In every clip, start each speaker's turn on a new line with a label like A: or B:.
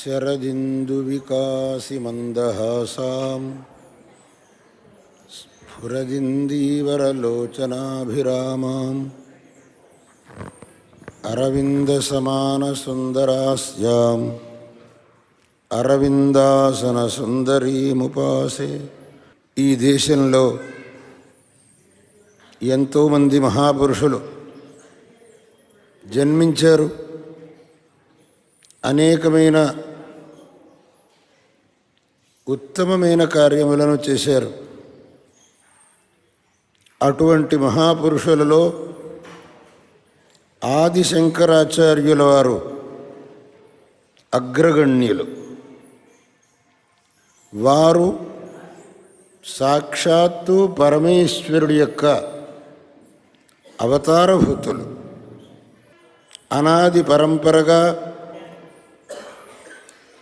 A: शरदिन्दुविकासिमन्दहासाम् स्फुरदिन्दीवरलोचनाभिरामाम् अरविन्दसमानसुन्दरास्याम् అరవిందాసనసుందరీముపాసే ఈ దేశంలో ఎంతోమంది మహాపురుషులు జన్మించారు అనేకమైన ఉత్తమమైన కార్యములను చేశారు. అటువంటి మహాపురుషులలో ఆది శంకరాచార్యుల వారు అగ్రగణ్యులు. వారు సాక్షాత్తు పరమేశ్వరుడి యొక్క అవతారభూతులు. అనాది పరంపరగా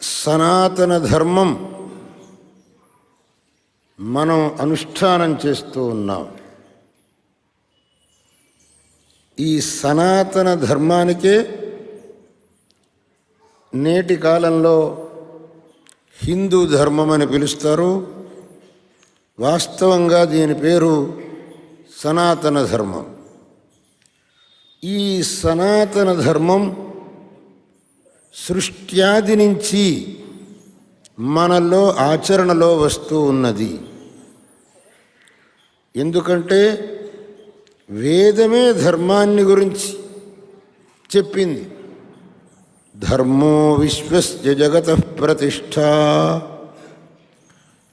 A: సనాతన ధర్మం మనం అనుష్ఠానం చేస్తూ ఉన్నాం. ఈ సనాతన ధర్మానికే నేటి కాలంలో హిందూ ధర్మం అని పిలుస్తారు. వాస్తవంగా దీని పేరు సనాతన ధర్మం. ఈ సనాతన ధర్మం సృష్ట్యాది నుంచి మనలో ఆచరణలో వస్తూ ఉన్నది. ఎందుకంటే వేదమే ధర్మాన్ని గురించి చెప్పింది. ధర్మో విశ్వస్య జగత ప్రతిష్ట.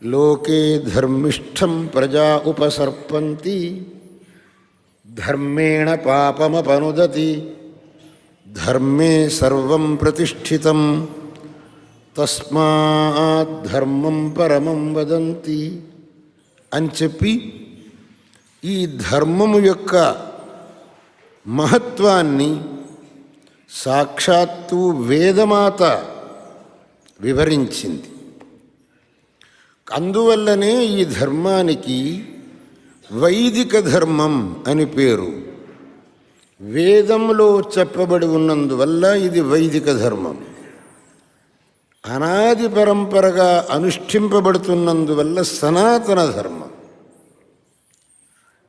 A: లోకే ధర్మిష్టం ప్రజా ఉపసర్పంతి. ధర్మేణ పాపమపనుదతి. ధర్మే సర్వం ప్రతిష్ఠితం. తస్మాత్ ధర్మం పరమం వదంతి అని చెప్పి ఈ ధర్మము యొక్క మహత్వాన్ని సాక్షాత్తు వేదమాత వివరించింది. అందువల్లనే ఈ ధర్మానికి వైదిక ధర్మం అని పేరు. వేదంలో చెప్పబడి ఉన్నందువల్ల ఇది వైదిక ధర్మం. అనాది పరంపరగా అనుష్ఠింపబడుతున్నందువల్ల సనాతన ధర్మం.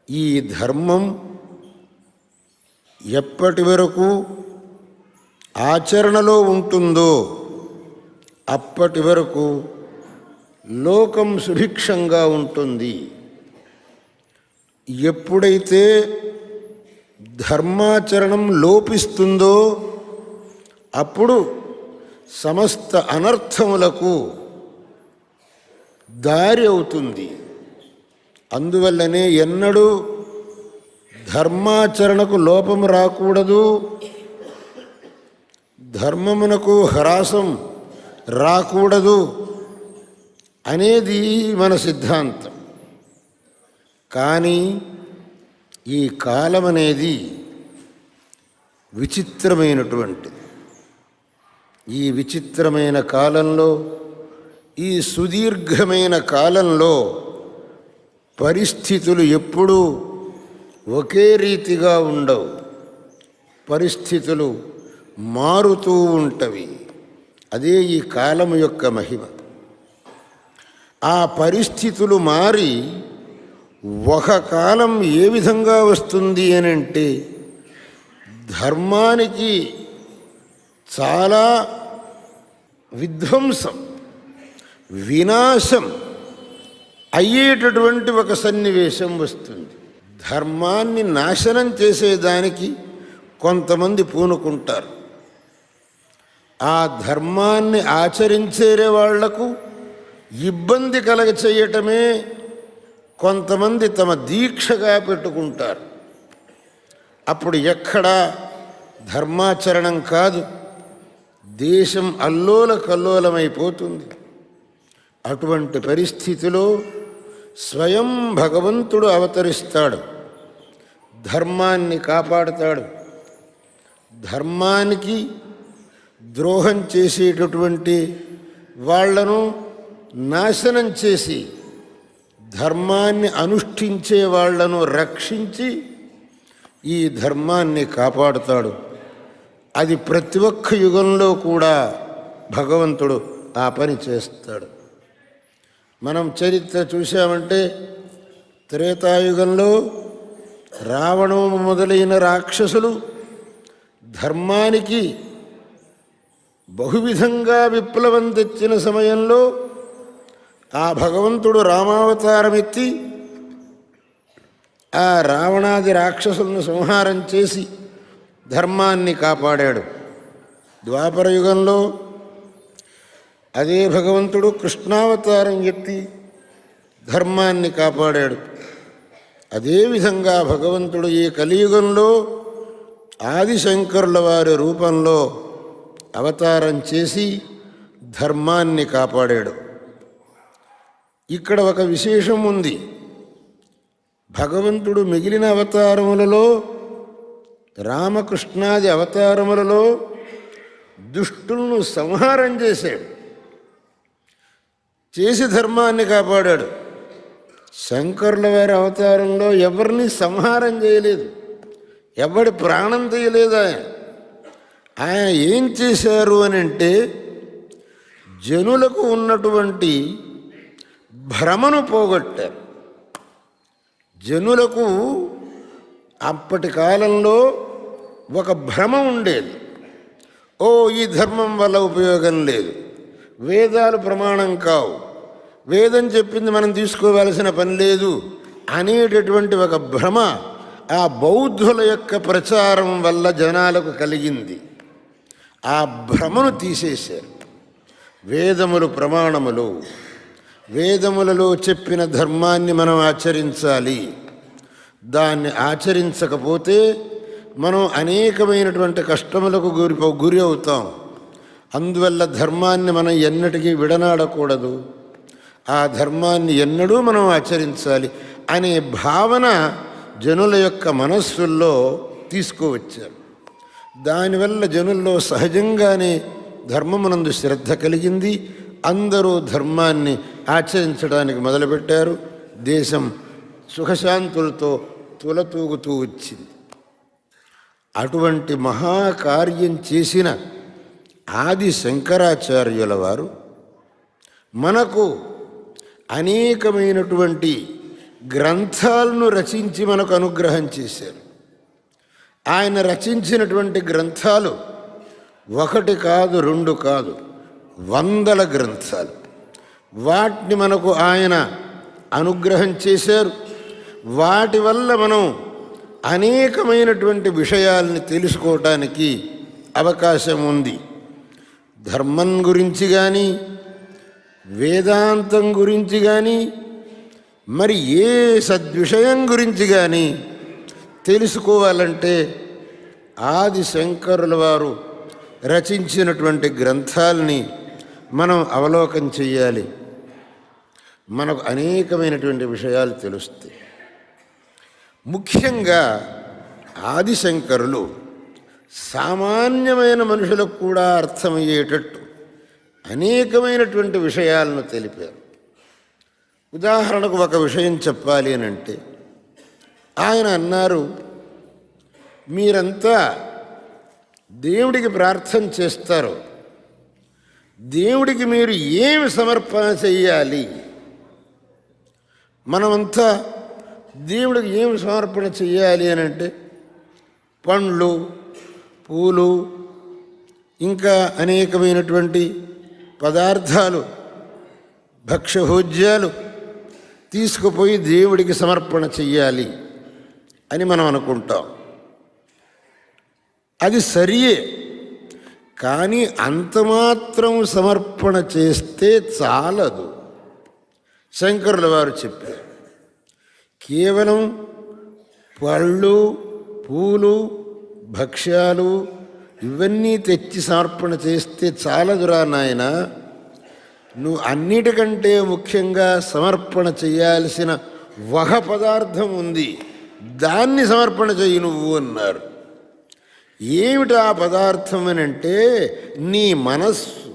A: ఈ ధర్మం ఎప్పటి వరకు ఆచరణలో ఉంటుందో అప్పటి వరకు లోకం సుభిక్షంగా ఉంటుంది. ఎప్పుడైతే ధర్మాచరణం లోపిస్తుందో అప్పుడు సమస్త అనర్థములకు దారి అవుతుంది. అందువల్లనే ఎన్నడూ ధర్మాచరణకు లోపం రాకూడదు. ధర్మమునకు హ్రాసం రాకూడదు అనేది మన సిద్ధాంతం. కానీ ఈ కాలం అనేది విచిత్రమైనటువంటిది. ఈ విచిత్రమైన కాలంలో ఈ సుదీర్ఘమైన కాలంలో పరిస్థితులు ఎప్పుడూ ఒకే రీతిగా ఉండవు. పరిస్థితులు మారుతూ ఉంటవి. అదే ఈ కాలం యొక్క మహిమ. ఆ పరిస్థితులు మారి ఒక కాలం ఏ విధంగా వస్తుంది అని అంటే ధర్మానికి చాలా విధ్వంసం వినాశం అయ్యేటటువంటి ఒక సన్నివేశం వస్తుంది. ధర్మాన్ని నాశనం చేసేదానికి కొంతమంది పూనుకుంటారు. ఆ ధర్మాన్ని ఆచరించేరే వాళ్ళకు ఇబ్బంది కలగ చేయటమే కొంతమంది తమ దీక్షగా పెట్టుకుంటారు. అప్పుడు ఎక్కడా ధర్మాచరణం కాదు. దేశం అల్లోల కల్లోలమైపోతుంది. అటువంటి పరిస్థితిలో స్వయం భగవంతుడు అవతరిస్తాడు. ధర్మాన్ని కాపాడుతాడు. ధర్మానికి ద్రోహం చేసేటటువంటి వాళ్ళను నాశనం చేసి ధర్మాన్ని అనుష్ఠించే వాళ్ళను రక్షించి ఈ ధర్మాన్ని కాపాడుతాడు. అది ప్రతి ఒక్క యుగంలో కూడా భగవంతుడు ఆ పని చేస్తాడు. మనం చరిత్ర చూసామంటే త్రేతాయుగంలో రావణము మొదలైన రాక్షసులు ధర్మానికి బహువిధంగా విప్లవం తెచ్చిన సమయంలో ఆ భగవంతుడు రామావతారమెత్తి ఆ రావణాది రాక్షసులను సంహారం చేసి ధర్మాన్ని కాపాడాడు. ద్వాపర యుగంలో అదే భగవంతుడు కృష్ణావతారం ఎత్తి ధర్మాన్ని కాపాడాడు. అదేవిధంగా భగవంతుడు ఈ కలియుగంలో ఆదిశంకరుల వారి రూపంలో అవతారం చేసి ధర్మాన్ని కాపాడాడు. ఇక్కడ ఒక విశేషం ఉంది. భగవంతుడు మిగిలిన అవతారములలో రామకృష్ణాది అవతారములలో దుష్టులను సంహారం చేశాడు. చేసి ధర్మాన్ని కాపాడాడు. శంకరుల వారి అవతారంలో ఎవరిని సంహారం చేయలేదు. ఎవడి ప్రాణం తీయలేదు ఆయన. ఆయన ఏం చేశారు అని అంటే జనులకు ఉన్నటువంటి భ్రమను పోగొట్టారు. జనులకు అప్పటి కాలంలో ఒక భ్రమ ఉండేది. ఓ ఈ ధర్మం వల్ల ఉపయోగం లేదు. వేదాలు ప్రమాణం కావు. వేదం చెప్పింది మనం తీసుకోవాల్సిన పని లేదు అనేటటువంటి ఒక భ్రమ ఆ బౌద్ధుల యొక్క ప్రచారం వల్ల జనాలకు కలిగింది. ఆ భ్రమను తీసేశారు. వేదములు ప్రమాణములు. వేదములలో చెప్పిన ధర్మాన్ని మనం ఆచరించాలి. దాన్ని ఆచరించకపోతే మనం అనేకమైనటువంటి కష్టములకు గురి గురి అవుతాం. అందువల్ల ధర్మాన్ని మనం ఎన్నటికీ విడనాడకూడదు. ఆ ధర్మాన్ని ఎన్నడూ మనం ఆచరించాలి అనే భావన జనుల యొక్క మనస్సుల్లో తీసుకువచ్చారు. దానివల్ల జనుల్లో సహజంగానే ధర్మమునందు శ్రద్ధ కలిగింది. అందరూ ధర్మాన్ని ఆచరించడానికి మొదలుపెట్టారు. దేశం సుఖశాంతులతో తులతూగుతూ వచ్చింది. అటువంటి మహాకార్యం చేసిన ఆది శంకరాచార్యుల వారు మనకు అనేకమైనటువంటి గ్రంథాలను రచించి మనకు అనుగ్రహం చేశారు. ఆయన రచించినటువంటి గ్రంథాలు ఒకటి కాదు రెండు కాదు వందల గ్రంథాలు. వాటిని మనకు ఆయన అనుగ్రహం చేశారు. వాటి వల్ల మనం అనేకమైనటువంటి విషయాల్ని తెలుసుకోవటానికి అవకాశం ఉంది. ధర్మం గురించి కానీ వేదాంతం గురించి కానీ మరి ఏ సద్విషయం గురించి కానీ తెలుసుకోవాలంటే ఆది శంకరుల వారు రచించినటువంటి గ్రంథాలని మనం అవలోకం చెయ్యాలి. మనకు అనేకమైనటువంటి విషయాలు తెలుస్తాయి. ముఖ్యంగా ఆదిశంకరులు సామాన్యమైన మనుషులకు కూడా అర్థమయ్యేటట్టు అనేకమైనటువంటి విషయాలను తెలిపారు. ఉదాహరణకు ఒక విషయం చెప్పాలి అని అంటే ఆయన అన్నారు మీరంతా దేవుడికి ప్రార్థన చేస్తారు దేవుడికి మీరు ఏమి సమర్పణ చెయ్యాలి? మనమంతా దేవుడికి ఏమి సమర్పణ చేయాలి అని అంటే పండ్లు పూలు ఇంకా అనేకమైనటువంటి పదార్థాలు భక్ష్యభోజ్యాలు తీసుకుపోయి దేవుడికి సమర్పణ చెయ్యాలి అని మనం అనుకుంటాం. అది సరియే కానీ అంతమాత్రం సమర్పణ చేస్తే చాలదు. శంకరుల వారు చెప్పారు కేవలం పళ్ళు పూలు భక్ష్యాలు ఇవన్నీ తెచ్చి సమర్పణ చేస్తే చాలదురా నాయన. నువ్వు అన్నిటికంటే ముఖ్యంగా సమర్పణ చేయాల్సిన వహ పదార్థం ఉంది. దాన్ని సమర్పణ చెయ్యి నువ్వు అన్నారు. ఏమిటి ఆ పదార్థం అని అంటే నీ మనస్సు.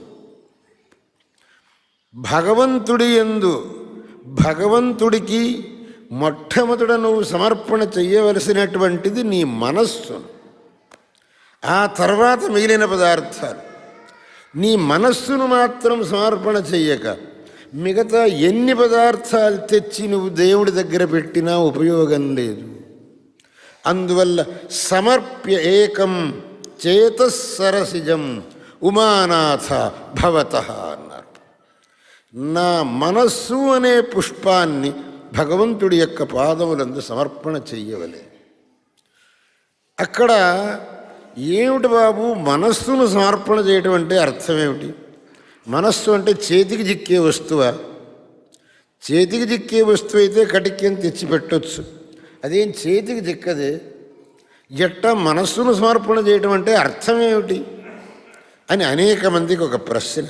A: భగవంతుడి ఎందు భగవంతుడికి మొట్టమొదట నువ్వు సమర్పణ చెయ్యవలసినటువంటిది నీ మనస్సును. ఆ తర్వాత మిగిలిన పదార్థాలు. నీ మనస్సును మాత్రం సమర్పణ చెయ్యక మిగతా ఎన్ని పదార్థాలు తెచ్చి నువ్వు దేవుడి దగ్గర పెట్టినా ఉపయోగం లేదు. అందువల్ల సమర్ప్య ఏకం చేతసరసిజం ఉమానాథ భవత అన్నారు. నా మనస్సు అనే పుష్పాన్ని భగవంతుడి యొక్క పాదములందు సమర్పణ చెయ్యవలే. అక్కడ ఏమిటి బాబు? మనస్సును సమర్పణ చేయటం అంటే అర్థమేమిటి మనస్సు అంటే చేతికి చిక్కే వస్తువా? చేతికి చిక్కే వస్తువు అయితే కటిక్యం తెచ్చిపెట్టొచ్చు అదేం చేతికి చిక్కదే ఎట్ట మనస్సును సమర్పణ చేయటం అంటే అర్థమేమిటి అని అనేక మందికి ఒక ప్రశ్న.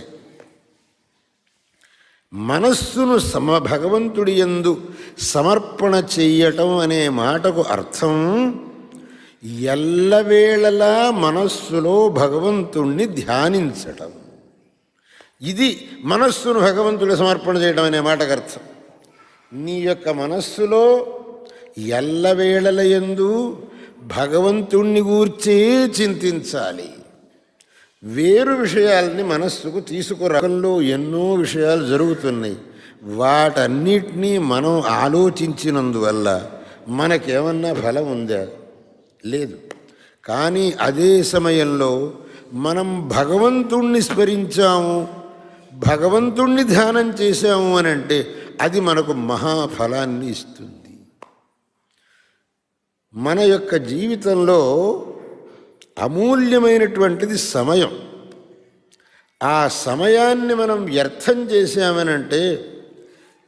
A: మనస్సును సమ భగవంతుడి యందు సమర్పణ చెయ్యటం అనే మాటకు అర్థం ఎల్లవేళలా మనస్సులో భగవంతుణ్ణి ధ్యానించటం. ఇది మనస్సును భగవంతుడి సమర్పణ చేయడం అనే మాటకు అర్థం. నీ యొక్క మనస్సులో ఎల్లవేళల యందు భగవంతుణ్ణి గూర్చే చింతించాలి. వేరు విషయాల్ని మనస్సుకు తీసుకురాకంలో ఎన్నో విషయాలు జరుగుతున్నాయి. వాటన్నిటినీ మనం ఆలోచించినందువల్ల మనకేమన్నా ఫలం ఉందా? లేదు. కానీ అదే సమయంలో మనం భగవంతుణ్ణి స్మరించాము భగవంతుణ్ణి ధ్యానం చేశాము అని అంటే అది మనకు మహాఫలాన్ని ఇస్తుంది. మన యొక్క జీవితంలో అమూల్యమైనటువంటిది సమయం. ఆ సమయాన్ని మనం వ్యర్థం చేశామనంటే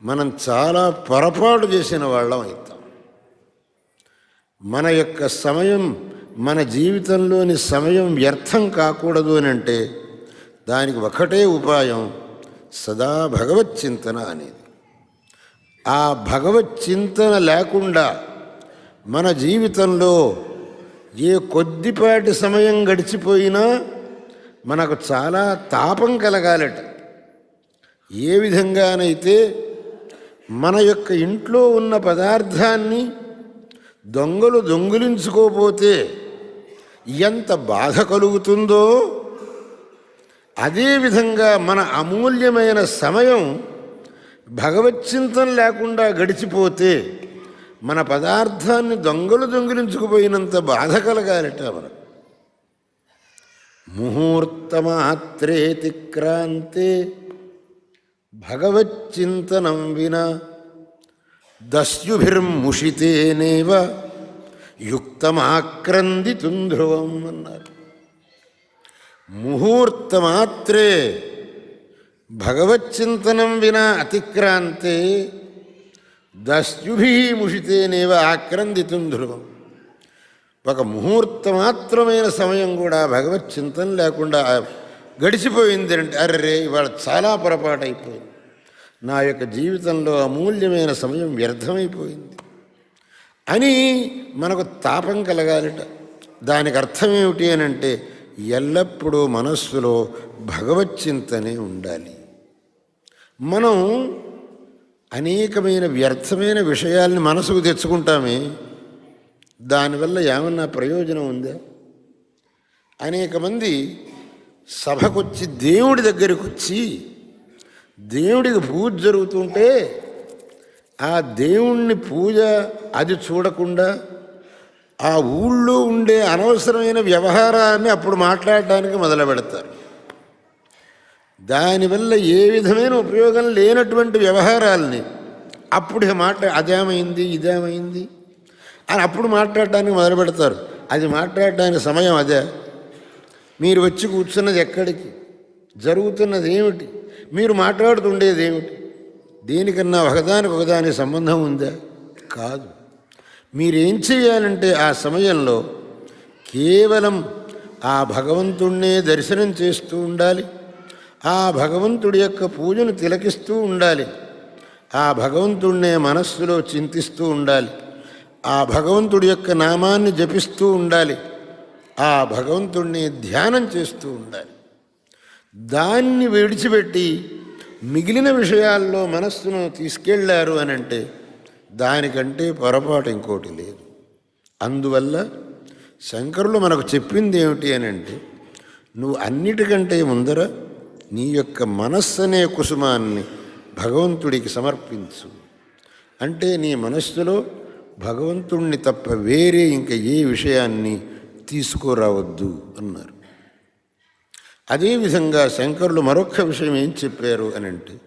A: మనం చాలా పొరపాటు చేసిన వాళ్ళం అవుతాం. మన యొక్క సమయం మన జీవితంలోని సమయం వ్యర్థం కాకూడదు అని అంటే దానికి ఒకటే ఉపాయం సదా భగవత్ చింతన అనేది. ఆ భగవత్ చింతన లేకుండా మన జీవితంలో ఏ కొద్దిపాటి సమయం గడిచిపోయినా మనకు చాలా తాపం కలగాలట. ఏ విధంగానైతే మన యొక్క ఇంట్లో ఉన్న పదార్థాన్ని దొంగలు దొంగిలించుకోపోతే ఎంత బాధ కలుగుతుందో అదేవిధంగా మన అమూల్యమైన సమయం భగవచ్చింతం లేకుండా గడిచిపోతే మన పదార్థాన్ని దొంగలు దొంగిలించుకుపోయినంత బాధ కలగాలట మనకు. ముహూర్తమాత్రేతిక్రాంతే భగవచ్చింతనం వినా దస్యుభిర్ముషితేనేవ యుక్తమాక్రందితుం ధ్రువం అన్నారు. ముహూర్తమాత్రే భగవచ్చింతనం వినా అతిక్రాంతే దస్యుభి ముషితేనేవ ఆక్రందితుం ధ్రువం. ఒక ముహూర్త మాత్రమైన సమయం కూడా భగవత్ చింతన లేకుండా గడిచిపోయింది అంటే అర్రే ఇవాళ చాలా పొరపాటు అయిపోయింది. నా యొక్క జీవితంలో అమూల్యమైన సమయం వ్యర్థమైపోయింది. అని మనకు తాపం కలగాలిట. దానికి అర్థం ఏమిటి అని అంటే ఎల్లప్పుడూ మనస్సులో భగవచ్చింతనే ఉండాలి. మనం అనేకమైన వ్యర్థమైన విషయాల్ని మనసుకు తెచ్చుకుంటామే. దానివల్ల ఏమన్నా ప్రయోజనం ఉందా? అనేక మంది సభకొచ్చి దేవుడి దగ్గరికి వచ్చి దేవుడికి పూజ జరుగుతుంటే ఆ దేవుణ్ణి పూజ అది చూడకుండా ఆ ఊళ్ళో ఉండే అనవసరమైన వ్యవహారాన్ని అప్పుడు మాట్లాడడానికి మొదలు పెడతారు దానివల్ల ఏ విధమైన ఉపయోగం లేనటువంటి వ్యవహారాలని అప్పుడు మాట అదేమైంది ఇదేమైంది అని అప్పుడు మాట్లాడటానికి మొదలు పెడతారు. అది మాట్లాడటానికి సమయం అదే. మీరు వచ్చి కూర్చున్నది ఎక్కడికి? జరుగుతున్నది ఏమిటి? మీరు మాట్లాడుతుండేది ఏమిటి? దేనికన్నా ఒకదానికి ఒకదాని సంబంధం ఉందా? కాదు. మీరేం చేయాలంటే ఆ సమయంలో కేవలం ఆ భగవంతుణ్ణే దర్శనం చేస్తూ ఉండాలి. ఆ భగవంతుడి యొక్క పూజను తిలకిస్తూ ఉండాలి. ఆ భగవంతుణ్ణే మనస్సులో చింతిస్తూ ఉండాలి. ఆ భగవంతుడి యొక్క నామాన్ని జపిస్తూ ఉండాలి. ఆ భగవంతుణ్ణి ధ్యానం చేస్తూ ఉండాలి. దాన్ని విడిచిపెట్టి మిగిలిన విషయాల్లో మనస్సును తీసుకెళ్ళారు అని అంటే దానికంటే పొరపాటు ఇంకోటి లేదు. అందువల్ల శంకరులు మనకు చెప్పింది ఏమిటి అని అంటే నువ్వు అన్నిటికంటే ముందర నీ యొక్క మనస్సు అనే కుసుమాన్ని భగవంతుడికి సమర్పించు. అంటే నీ మనస్సులో భగవంతుణ్ణి తప్ప వేరే ఇంకా ఏ విషయాన్ని తీసుకురావద్దు అన్నారు. అదేవిధంగా శంకరులు మరొక విషయం ఏం చెప్పారు అని అంటే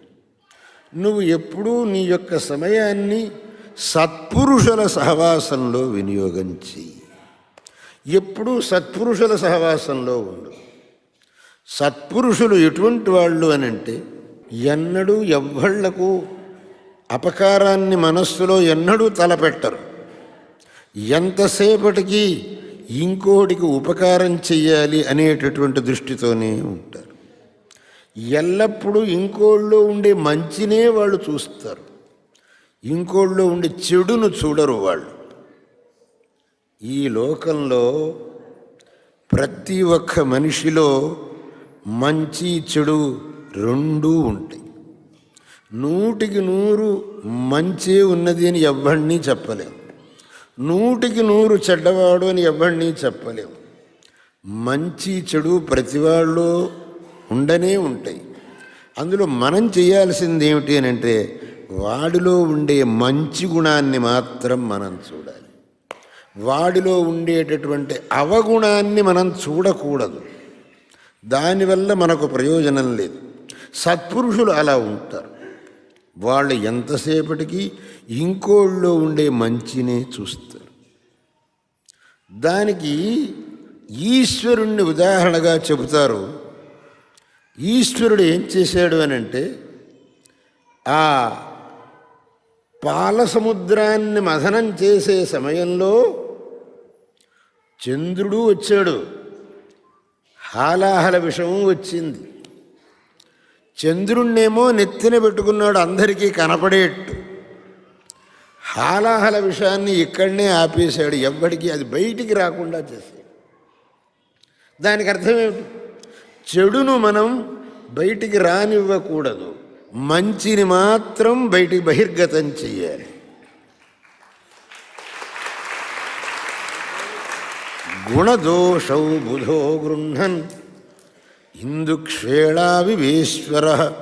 A: నువ్వు ఎప్పుడూ నీ యొక్క సమయాన్ని సత్పురుషుల సహవాసంలో వినియోగం చెయ్యి. ఎప్పుడూ సత్పురుషుల సహవాసంలో ఉండు. సత్పురుషులు ఎటువంటి వాళ్ళు అని అంటే ఎన్నడూ ఎవ్వళ్ళకు అపకారాన్ని మనస్సులో ఎన్నడూ తలపెట్టరు. ఎంతసేపటికి ఇంకోటికి ఉపకారం చెయ్యాలి అనేటటువంటి దృష్టితోనే ఉంటారు. ఎల్లప్పుడూ ఇంకోళ్ళు ఉండే మంచినే వాళ్ళు చూస్తారు. ఇంకోళ్ళు ఉండే చెడును చూడరు వాళ్ళు. ఈ లోకంలో ప్రతి ఒక్క మనిషిలో మంచి చెడు రెండూ ఉంటాయి. నూటికి నూరు మంచే ఉన్నది అని ఎవ్వడిని చెప్పలేము నూటికి నూరు చెడ్డవాడు అని ఎవ్వడిని చెప్పలేము మంచి చెడు ప్రతివాళ్ళు ఉండనే ఉంటాయి. అందులో మనం చేయాల్సింది ఏమిటి అని అంటే వాడిలో ఉండే మంచి గుణాన్ని మాత్రం మనం చూడాలి. వాడిలో ఉండేటటువంటి అవగుణాన్ని మనం చూడకూడదు. దానివల్ల మనకు ప్రయోజనం లేదు. సత్పురుషులు అలా ఉంటారు. వాళ్ళు ఎంతసేపటికి ఇంకోళ్ళలో ఉండే మంచినే చూస్తారు. దానికి ఈశ్వరుణ్ణి ఉదాహరణగా చెబుతారు. ఈశ్వరుడు ఏం చేశాడు అని అంటే ఆ పాల సముద్రాన్ని మథనం చేసే సమయంలో చంద్రుడు వచ్చాడు. హాలాహల విషము వచ్చింది. చంద్రుణ్ణేమో నెత్తిన పెట్టుకున్నాడు అందరికీ కనపడేట్టు. హాలాహల విషయాన్ని ఇక్కడనే ఆపేశాడు ఎవ్వడికి అది బయటికి రాకుండా చేశాడు. దానికి అర్థమేమిటి? చెడును మనం బయటికి రానివ్వకూడదు మంచిని మాత్రం బయటికి బహిర్గతం చెయ్యాలి. గుణదోషౌ బుధో గృహన్ ఇందుక్షేళావివేశ్వర.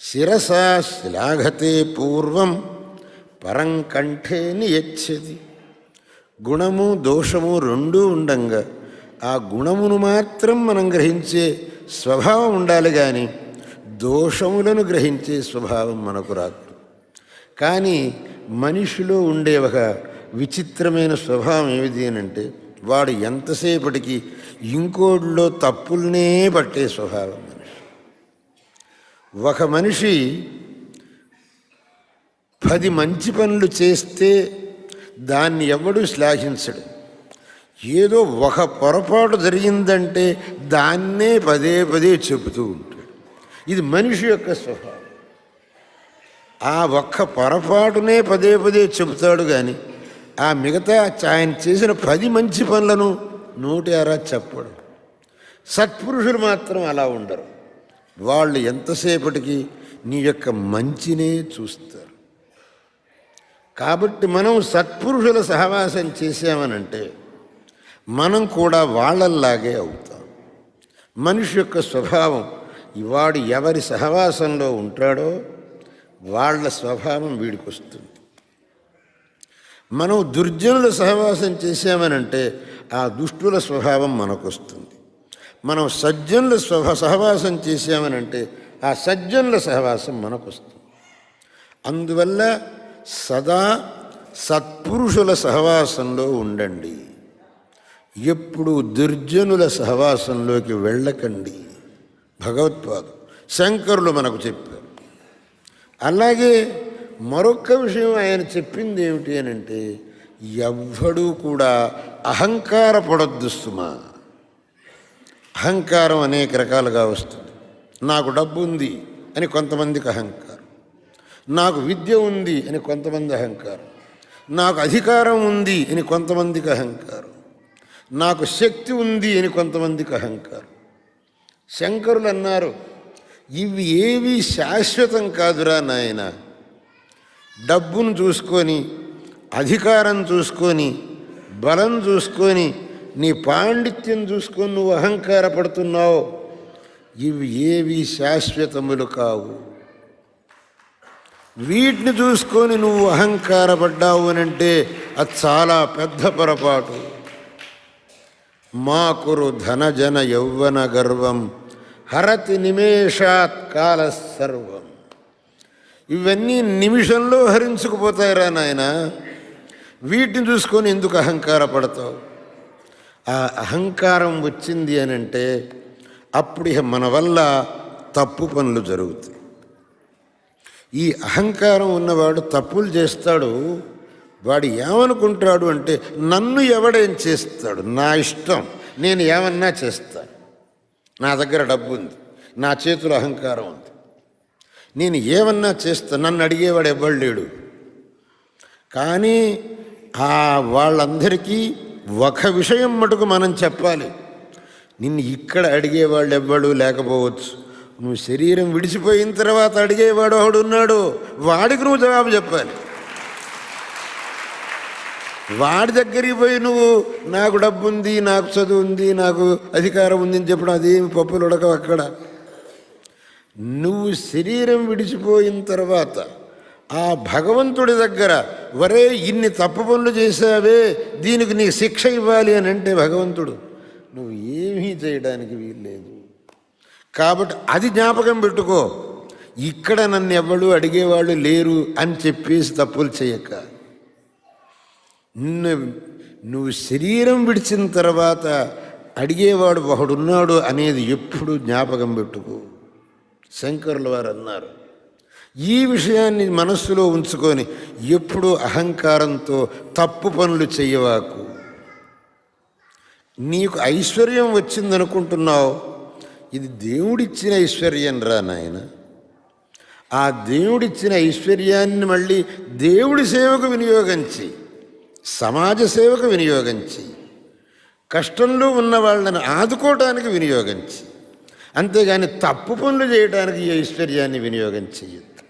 A: శిరసా శ్లాఘతే పూర్వం పరం కంఠే గుణము దోషము రెండూ ఉండంగా. ఆ గుణమును మాత్రం మనం గ్రహించే స్వభావం ఉండాలి కానీ దోషములను గ్రహించే స్వభావం మనకు రాదు. కానీ మనిషిలో ఉండే ఒక విచిత్రమైన స్వభావం ఏమిటి అంటే వాడు ఎంతసేపటికి ఇంకోటిలో తప్పుల్నే పట్టే స్వభావం మనిషి. ఒక మనిషి పది మంచి పనులు చేస్తే దాన్ని ఎవడు శ్లాఘించడు. ఏదో ఒక పొరపాటు జరిగిందంటే దాన్నే పదే పదే చెబుతూ ఉంటాడు. ఇది మనిషి యొక్క స్వభావం. ఆ ఒక్క పొరపాటునే పదే పదే చెబుతాడు కానీ ఆ మిగతా ఆయన చేసిన పది మంచి పనులను నూట అరా చెప్పడు. సత్పురుషులు మాత్రం అలా ఉండరు. వాళ్ళు ఎంతసేపటికి నీ యొక్క మంచినే చూస్తారు. కాబట్టి మనం సత్పురుషుల సహవాసం చేసామనంటే మనం కూడా వాళ్ళల్లాగే అవుతాం. మనిషి యొక్క స్వభావం వాడు ఎవరి సహవాసంలో ఉంటాడో వాళ్ళ స్వభావం వీడికి వస్తుంది మనం దుర్జనుల సహవాసం చేసామనంటే ఆ దుష్టుల స్వభావం మనకు వస్తుంది మనం సజ్జనుల స్వభ సహవాసం చేసామనంటే ఆ సజ్జనుల సహవాసం మనకు వస్తుంది అందువల్ల సదా సత్పురుషుల సహవాసంలో ఉండండి. ఎప్పుడు దుర్జనుల సహవాసంలోకి వెళ్ళకండి. భగవత్పాదు శంకరులు మనకు చెప్పారు. అలాగే మరొక విషయం ఆయన చెప్పింది ఏమిటి అని అంటే ఎవ్వడూ కూడా అహంకారపడొద్దు సుమా. అహంకారం అనేక రకాలుగా వస్తుంది. నాకు డబ్బు ఉంది అని కొంతమందికి అహంకారం. నాకు విద్య ఉంది అని కొంతమంది అహంకారం. నాకు అధికారం ఉంది అని కొంతమందికి అహంకారం. నాకు శక్తి ఉంది అని కొంతమందికి అహంకారం. శంకరులు అన్నారు ఇవి ఏవి శాశ్వతం కాదురా నాయనా. డబ్బును చూసుకొని అధికారం చూసుకొని బలం చూసుకొని నీ పాండిత్యం చూసుకొని నువ్వు అహంకారపడుతున్నావు. ఇవి ఏవి శాశ్వతములు కావు. వీటిని చూసుకొని నువ్వు అహంకారపడ్డావు అని అంటే అది చాలా పెద్ద పొరపాటు. మాకురు ధనజన యౌవన గర్వం హరతి నిమేషాత్ కాల సర్వం ఇవన్నీ నిమిషంలో హరించుకుపోతాయిరా నాయన. వీటిని చూసుకొని ఎందుకు అహంకారపడతావు ఆ అహంకారం వచ్చింది అని అంటే అప్పుడు ఇక మన వల్ల తప్పు పనులు జరుగుతాయి. ఈ అహంకారం ఉన్నవాడు తప్పులు చేస్తాడు వాడు ఏమనుకుంటాడు అంటే నన్ను ఎవడేం చేస్తాడు? నా ఇష్టం నేను ఏమన్నా చేస్తాను. నా దగ్గర డబ్బు ఉంది నా చేతిలో అహంకారం ఉంది. నేను ఏమన్నా చేస్తా నన్ను అడిగేవాడు ఎవ్వడు లేడు. కానీ ఆ వాళ్ళందరికీ ఒక విషయం మటుకు మనం చెప్పాలి. నిన్ను ఇక్కడ అడిగేవాళ్ళు ఎవ్వడు లేకపోవచ్చు. నువ్వు శరీరం విడిచిపోయిన తర్వాత అడిగేవాడు ఒకడు ఉన్నాడు. వాడికి నువ్వు జవాబు చెప్పాలి. వాడి దగ్గరికి పోయి నువ్వు నాకు డబ్బు ఉంది నాకు చదువు ఉంది నాకు అధికారం ఉంది అని చెప్పడం అదేమి పప్పులు ఉడకవు అక్కడ? నువ్వు శరీరం విడిచిపోయిన తర్వాత ఆ భగవంతుడి దగ్గర వరే ఇన్ని తప్పు పనులు చేశావే దీనికి నీకు శిక్ష ఇవ్వాలి అని అంటే భగవంతుడు నువ్వు ఏమీ చేయడానికి వీల్లేదు. కాబట్టి అది జ్ఞాపకం పెట్టుకో. ఇక్కడ నన్ను ఎవడు అడిగేవాళ్ళు లేరు అని చెప్పేసి తప్పులు చేయక. నిన్ను నువ్వు శరీరం విడిచిన తర్వాత అడిగేవాడు ఒకడున్నాడు అనేది ఎప్పుడు జ్ఞాపకం పెట్టుకో. శంకరుల వారు అన్నారు ఈ విషయాన్ని మనస్సులో ఉంచుకొని ఎప్పుడు అహంకారంతో తప్పు పనులు చేయవాకు. నీకు ఐశ్వర్యం వచ్చిందనుకుంటున్నావు. ఇది దేవుడిచ్చిన ఐశ్వర్యం రా నాయన. ఆ దేవుడిచ్చిన ఐశ్వర్యాన్ని మళ్ళీ దేవుడి సేవకు వినియోగించి సమాజ సేవకు వినియోగించి కష్టంలో ఉన్న వాళ్ళని ఆదుకోవటానికి వినియోగించి అంతేగాని తప్పు పనులు చేయడానికి ఈ ఐశ్వర్యాన్ని వినియోగం చేయొద్దు.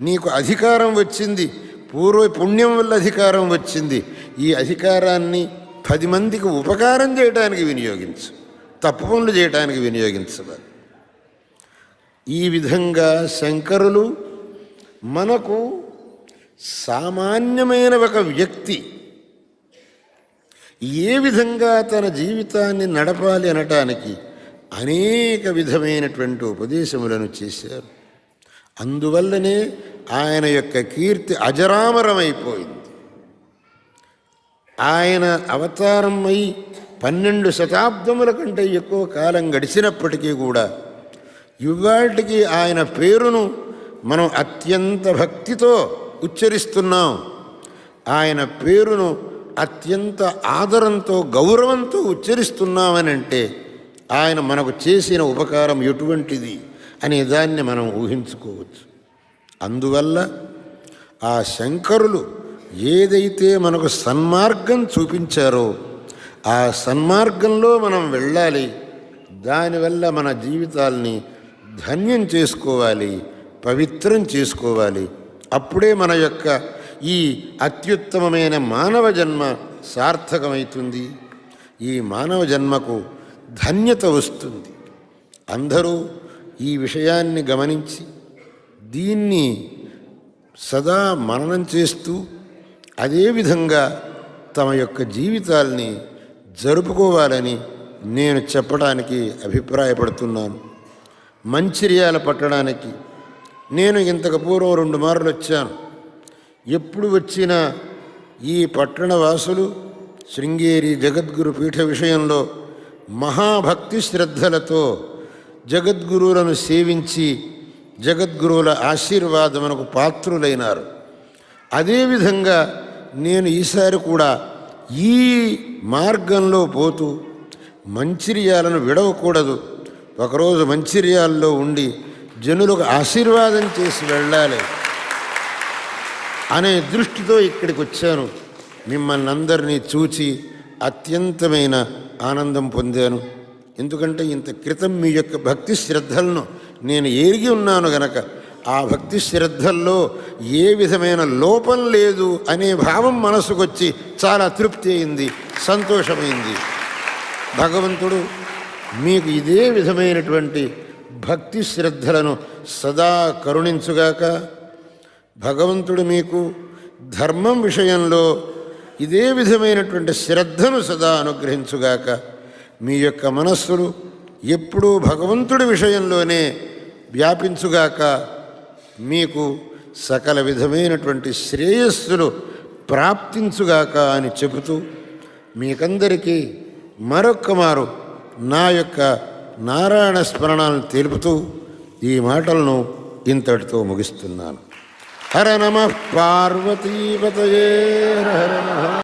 A: నీకు అధికారం వచ్చింది పూర్వ పుణ్యం వల్ల అధికారం వచ్చింది ఈ అధికారాన్ని పది మందికి ఉపకారం చేయడానికి వినియోగించు తప్పు పనులు చేయడానికి వినియోగించవాలి ఈ విధంగా శంకరులు మనకు సామాన్యమైన ఒక వ్యక్తి ఏ విధంగా తన జీవితాన్ని నడపాలి అనటానికి అనేక విధమైనటువంటి ఉపదేశములను చేశారు. అందువల్లనే ఆయన యొక్క కీర్తి అజరామరమైపోయింది. ఆయన అవతారం అయి పన్నెండు శతాబ్దముల కంటే ఎక్కువ కాలం గడిచినప్పటికీ కూడా ఇవాటికి ఆయన పేరును మనం అత్యంత భక్తితో ఉచ్చరిస్తున్నాం. ఆయన పేరును అత్యంత ఆదరంతో గౌరవంతో ఉచ్చరిస్తున్నామని అంటే ఆయన మనకు చేసిన ఉపకారం ఎటువంటిది అనే దాన్ని మనం ఊహించుకోవచ్చు. అందువల్ల ఆ శంకరులు ఏదైతే మనకు సన్మార్గం చూపించారో ఆ సన్మార్గంలో మనం వెళ్ళాలి. దానివల్ల మన జీవితాల్ని ధన్యం చేసుకోవాలి పవిత్రం చేసుకోవాలి. అప్పుడే మన యొక్క ఈ అత్యుత్తమమైన మానవ జన్మ సార్థకమవుతుంది. ఈ మానవ జన్మకు ధన్యత వస్తుంది. అందరూ ఈ విషయాన్ని గమనించి దీన్ని సదా మననం చేస్తూ అదేవిధంగా తమ యొక్క జీవితాల్ని జరుపుకోవాలని నేను చెప్పడానికి అభిప్రాయపడుతున్నాను. మంచిర్యాల పట్టడానికి నేను ఇంతకు పూర్వం రెండు మార్లు వచ్చాను. ఎప్పుడు వచ్చినా ఈ పట్టణ వాసులు శృంగేరి జగద్గురు పీఠ విషయంలో మహాభక్తి శ్రద్ధలతో జగద్గురువులను సేవించి జగద్గురువుల ఆశీర్వాదమునకు పాత్రులైనారు. అదేవిధంగా నేను ఈసారి కూడా ఈ మార్గంలో పోతూ మంచిర్యాలను విడవకూడదు. ఒకరోజు మంచిర్యాల్లో ఉండి జనులకు ఆశీర్వాదం చేసి వెళ్ళాలి అనే దృష్టితో ఇక్కడికి వచ్చాను. మిమ్మల్ని అందరినీ చూచి అత్యంతమైన ఆనందం పొందాను. ఎందుకంటే ఇంత క్రితం మీ యొక్క భక్తి శ్రద్ధలను నేను ఎరిగి ఉన్నాను గనక ఆ భక్తి శ్రద్ధల్లో ఏ విధమైన లోపం లేదు అనే భావం మనసుకొచ్చి చాలా తృప్తి అయింది సంతోషమైంది. భగవంతుడు మీకు ఇదే విధమైనటువంటి భక్తి శ్రద్ధలను సదా కరుణించుగాక భగవంతుడు మీకు ధర్మం విషయంలో ఇదే విధమైనటువంటి శ్రద్ధను సదా అనుగ్రహించుగాక మీ యొక్క మనస్సులు ఎప్పుడూ భగవంతుడి విషయంలోనే వ్యాపించుగాక మీకు సకల విధమైనటువంటి శ్రేయస్సులు ప్రాప్తించుగాక అని చెబుతూ మీకందరికీ మరొక్క మారు నా యొక్క నారాయణ స్మరణాలను తెలుపుతూ ఈ మాటలను ఇంతటితో ముగిస్తున్నాను. హర నమ పార్వతీపతయే హర నమ